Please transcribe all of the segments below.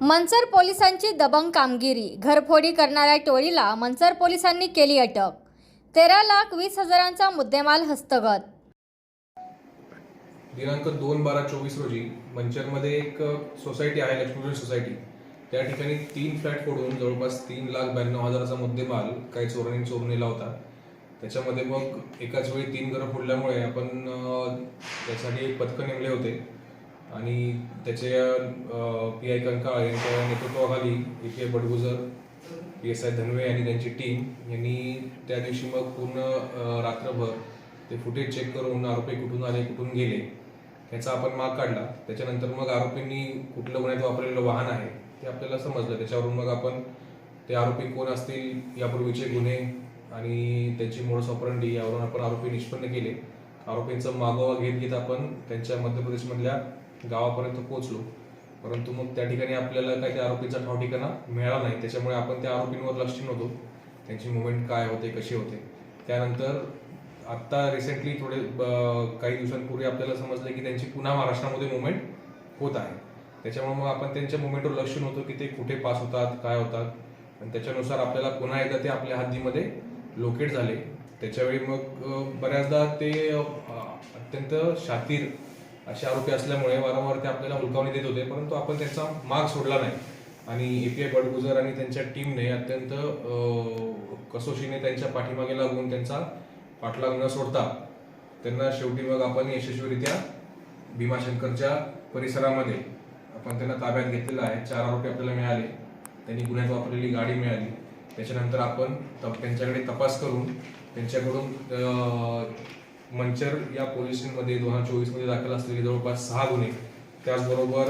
मनसर पोलिसांची दबंग कामगिरी. घरफोडी करणाऱ्या टोळीला मनसर पोलिसांनी केली अटक. तेरा लाख वीस हजारांचा मुद्देमाल हस्तगत. दिनांक दोन बारा चोवीस रोजी मंचरमध्ये एक सोसायटी आहे लक्ष्मीपूजन सोसायटी त्या ठिकाणी तीन फ्लॅट फोडून जवळपास तीन लाख ब्याण्णव हजाराचा मुद्देमाल काही चोरांनी चोरून नेला होता. त्याच्यामध्ये मग एकाच वेळी तीन घरं फोडल्यामुळे आपण त्यासाठी एक पथकं नेमले होते. आणि त्याचे पी आय कंकाळ यांच्या नेतृत्वाखाली A P I Badgujar P S I Dhanwe आणि त्यांची टीम यांनी त्या दिवशी मग पूर्ण रात्रभर ते फुटेज चेक करून आरोपी कुठून आले कुठून गेले याचा आपण माग काढला. त्याच्यानंतर मग आरोपींनी कुठलं गुन्ह्यात वापरलेलं वाहन आहे ते आपल्याला समजलं. त्याच्यावरून मग आपण ते आरोपी कोण असतील यापूर्वीचे गुन्हे आणि त्यांची मोडस ऑपरंडी यावरून आपण आरोपी निष्पन्न केले. आरोपींचा मागोवा घेत घेत आपण त्यांच्या मध्य प्रदेशमधल्या गावापर्यंत पोहोचलो. परंतु मग त्या ठिकाणी आपल्याला काही त्या आरोपीचा ठाव ठिकाणा मिळाला नाही. त्याच्यामुळे आपण त्या आरोपींवर लक्ष नव्हतो. त्यांची मुवमेंट काय होते कसे होते. त्यानंतर आत्ता रिसेंटली थोडे ब- काही दिवसांपूर्वी आपल्याला समजलं की त्यांची पुन्हा महाराष्ट्रामध्ये मुवमेंट होत आहे. त्याच्यामुळे मग आपण त्यांच्या मुवमेंटवर लक्ष नव्हतं की ते कुठे पास होतात काय होतात. आणि त्याच्यानुसार आपल्याला पुन्हा एकदा ते आपल्या हद्दीमध्ये लोकेट झाले. त्याच्यावेळी मग बऱ्याचदा ते अत्यंत शातीर असे आरोपी असल्यामुळे वारंवार ते आपल्याला हुलकावणी देत होते परंतु आपण त्यांचा मार्ग सोडला नाही. आणि एपीआय बडगुजर आणि त्यांच्या टीमने अत्यंत कसोशीने त्यांच्या पाठीमागे लागून त्यांचा पाठलाग न सोडता त्यांना शेवटी मग आपण यशस्वीरित्या भीमाशंकरच्या परिसरामध्ये आपण त्यांना ताब्यात घेतलेलं आहे. चार आरोपी आपल्याला मिळाले. त्यांनी गुन्ह्यात वापरलेली गाडी मिळाली. त्याच्यानंतर आपण तप- त्यांच्याकडे तपास करून त्यांच्याकडून मंचर या पोलीस स्टेशनमध्ये दोन हजार चोवीसमध्ये दाखल असलेले जवळपास सहा गुन्हे. त्याचबरोबर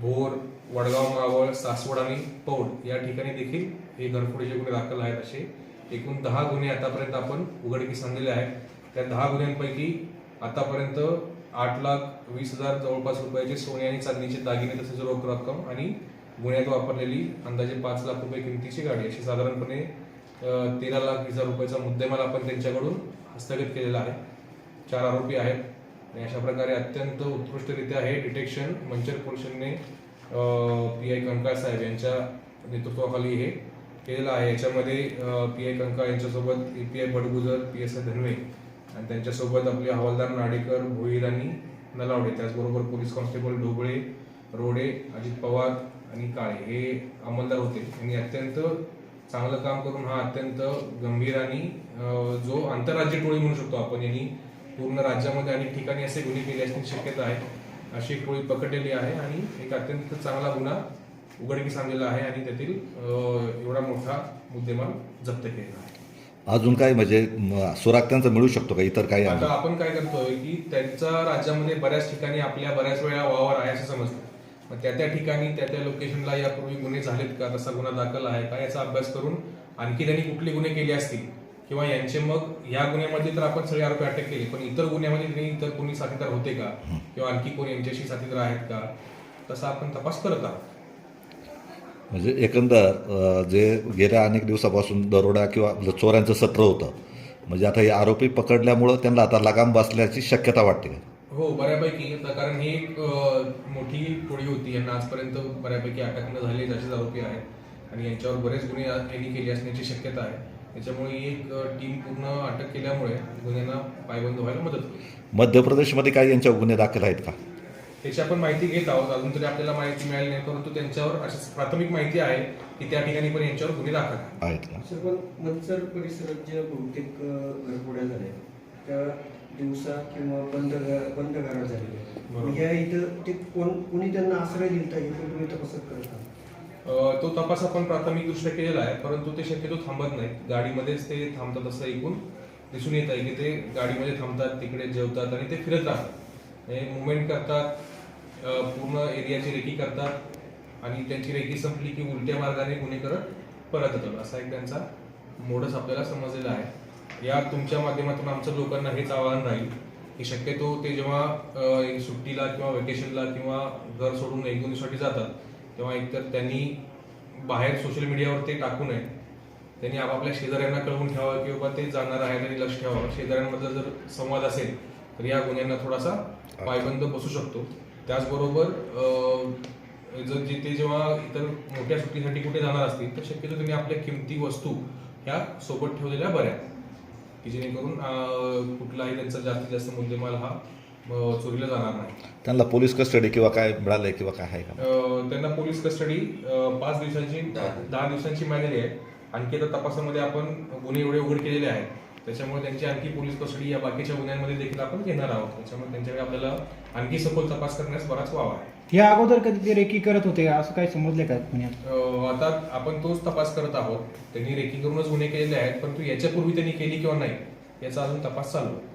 भोर वडगाव मावळ सासवड आणि पौड या ठिकाणी देखील हे घरफोडीचे गुन्हे दाखल आहेत असे. एकूण दहा गुन्हे आतापर्यंत आपण उघडकीस आणलेले आहेत. त्या दहा गुन्ह्यांपैकी आतापर्यंत आठ लाख वीस हजार जवळपास रुपयाचे सोने आणि चांदीचे दागिने तसेच रोख रक्कम आणि गुन्ह्यात वापरलेली अंदाजे पाच लाख रुपये किमतीची गाडी अशी साधारणपणे तेरा लाख वीस हजार रुपयाचा मुद्देमाल आपण त्यांच्याकडून हस्तगत केलेला आहे. चार आरोपी आहेत आणि अशा प्रकारे अत्यंत उत्कृष्टरित्या हे डिटेक्शन मंचर पोलिसांनी पी आय कंकाळ साहेब यांच्या नेतृत्वाखाली हे केलेलं आहे. याच्यामध्ये पी आय कंकाळ यांच्यासोबत A P I Badgujar P S I Dhanve आणि त्यांच्यासोबत आपले हवालदार नाडेकर भोईर आणि नलावडे त्याचबरोबर पोलीस कॉन्स्टेबल ढोबळे रोडे अजित पवार आणि काळे हे अंमलदार होते. यांनी अत्यंत चांगलं काम करून हा अत्यंत गंभीर आणि जो आंतरराज्य टोळी म्हणू शकतो आपण यांनी पूर्ण राज्यामध्ये अनेक ठिकाणी असे गुन्हे केले असण्याची शक्यता आहे. अशी एक टोळी पकडलेली आहे आणि एक अत्यंत चांगला गुन्हा उघडकीस आणलेला आहे आणि त्यातील एवढा मोठा मुद्देमाल जप्त केलेला आहे. अजून काय म्हणजे सुराग त्यांचा मिळू शकतो का? इतर काही आता आपण काय करतोय की त्यांचा राज्यामध्ये बऱ्याच ठिकाणी आपल्या बऱ्याच वेळा वावर आहे असं समजतं. मग त्या त्या ठिकाणी त्या त्या लोकेशनला यापूर्वी गुन्हे झालेत का? तसा गुन्हा दाखल आहे का? याचा अभ्यास करून आणखी त्यांनी कुठले गुन्हे केले असतील? किंवा यांचे मग या गुन्ह्यामध्ये तर आपण सगळे आरोपी अटक केले पण इतर गुन्ह्यामध्ये त्यांनी इतर कोणी साथीदार होते का? किंवा आणखी कोणी यांच्याशी साथीदार आहेत का? तसा आपण तपास करत आहोत. म्हणजे एकंदर जे गेल्या अनेक दिवसापासून दरोडा किंवा चोऱ्यांचं सत्र होतं म्हणजे आता हे आरोपी पकडल्यामुळं त्यांना आता लगाम बसल्याची शक्यता वाटते. हो बऱ्यापैकी. कारण ही एक मोठी टोळी होती. यांना आजपर्यंत बऱ्यापैकी अटक न झाले असेच आरोपी आहेत आणि यांच्यावर बरेच गुन्हे यांनी केले असण्याची शक्यता आहे. त्याच्यामुळे ही एक टीम पूर्ण अटक केल्यामुळे गुन्ह्यांना पायबंद व्हायला मदत होईल. मध्य प्रदेशमध्ये काही यांच्यावर गुन्हे दाखल आहेत का? त्याची आपण माहिती घेत आहोत. अजून तरी आपल्याला माहिती मिळाली नाही परंतु त्यांच्यावर अशी प्राथमिक माहिती आहे की त्या ठिकाणी पण यांच्यावर गुन्हे दाखल आहेत. सर पण परिसरात ज्या बहुतेक अ, घरफोड्या झाल्या त्या दिवसा किंवा बंद बंद घरात बरोबर. ह्या इथं ते कोण कोणी त्यांना आश्रय दिलता? हे पण तुम्ही तपासत करता. तो तपास आपण प्राथमिक दृष्ट्या केलेला आहे परंतु ते शक्यतो थांबत नाहीत. गाडीमध्येच ते थांबतात असं ऐकून दिसून येत आहे की ते गाडीमध्ये थांबतात तिकडे जेवतात आणि ते फिरत राहतात. मुवमेंट करतात पूर्ण एरियाची रेकी करतात आणि त्यांची रेकी संपली की उलट्या मार्गाने गुन्हे करत परत येतात. असा एक त्यांचा मोडस आपल्याला समजलेला आहे. या तुमच्या माध्यमातून आमच्या लोकांना हेच आवाहन राहील की शक्यतो ते जेव्हा सुट्टीला किंवा वेकेशनला किंवा घर सोडून एक दोन दिवसासाठी जातात तेव्हा एकतर त्यांनी बाहेर सोशल मीडियावर ते टाकू नये. त्यांनी आपापल्या शेजाऱ्यांना कळवून ठेवावं की बाबा ते जाणार आहे आणि लक्ष ठेवावं. शेजाऱ्यांमधला जर संवाद असेल तर या गुन्ह्यांना थोडासा पायबंद बसू शकतो. त्याचबरोबर जर जे ते जेव्हा इतर मोठ्या सुट्टीसाठी कुठे जाणार असतील तर शक्यतो त्यांनी आपल्या किमती वस्तू ह्या सोबत ठेवलेल्या बऱ्या. की जेणेकरून कुठलाही त्यांचा जास्तीत जास्त मुद्देमाल हा चोरीला जाणार नाही. त्यांना पोलीस कस्टडी किंवा काय मिळालंय किंवा काय आहे का? त्यांना पोलीस कस्टडी अं, पाच दिवसांची दहा दिवसांची मिळालेली आहे. आणखी आता तपासामध्ये आपण गुन्हे एवढे उघड केलेले आहेत. त्याच्यामुळे त्यांची आणखी पोलीस कस्टडी या बाकीच्या गुन्ह्यांमध्ये देखील आपण घेणार आहोत. त्याच्यामुळे त्यांच्याकडे आपल्याला आणखी सखोल तपास करण्यास बराच वाव आहे. या अगोदर कधी ते रेकी करत होते का? असं काही समजले का पुण्यात अं, आता आपण तोच तपास करत आहोत त्यांनी रेकी करूनच गुन्हे केलेले आहेत परंतु याच्यापूर्वी त्यांनी केली किंवा नाही याचा अजून तपास चालू आहे